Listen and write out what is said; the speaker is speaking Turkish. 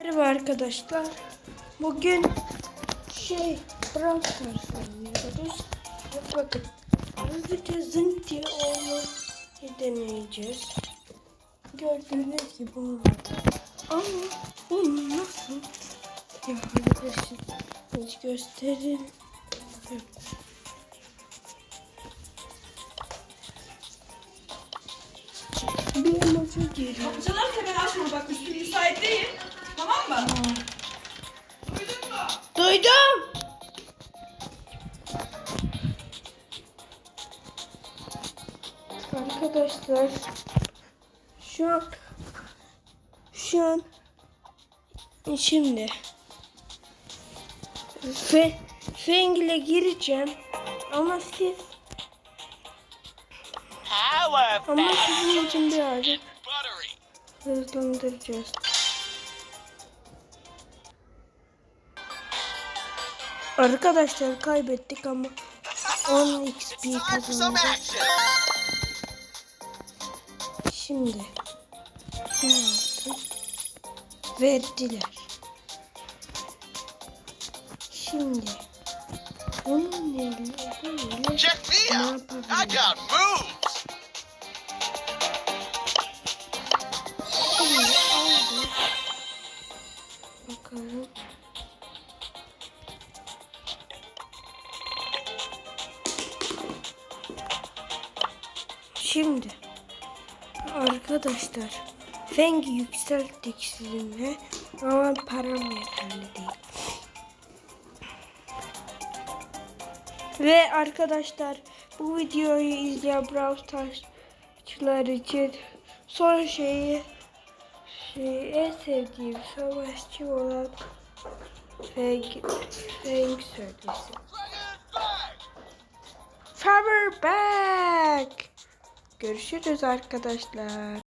Merhaba arkadaşlar. Bugün şey Brawl Stars oynuyoruz. Bak bakın. Hızlıca zınk diye olmayı deneyeceğiz. Gördüğünüz gibi olmadı. Ama bunu nasıl yapabilirsin? Hiç gösterin. Bir emoji geliyor. Kapıcılar hemen açma bak Duydum. Arkadaşlar şu an şu an şimdi Fe, Feng'le gireceğim ama siz ama sizin için birazcık hızlandıracağız. Arkadaşlar kaybettik ama 10 XP kazandık. Şimdi ne yaptım? Verdiler. Şimdi bunun eliyle Check me ne out. I yapabilirim? got moves. Şimdi aldım. Bakalım. Şimdi arkadaşlar Feng'i yükselttik sizinle ama param yeterli değil. Ve arkadaşlar bu videoyu izleyen Brawl Stars'çılar için son şeyi şey, en sevdiğim savaşçı olan Feng, Feng söylesin. Power back. Görüşürüz arkadaşlar.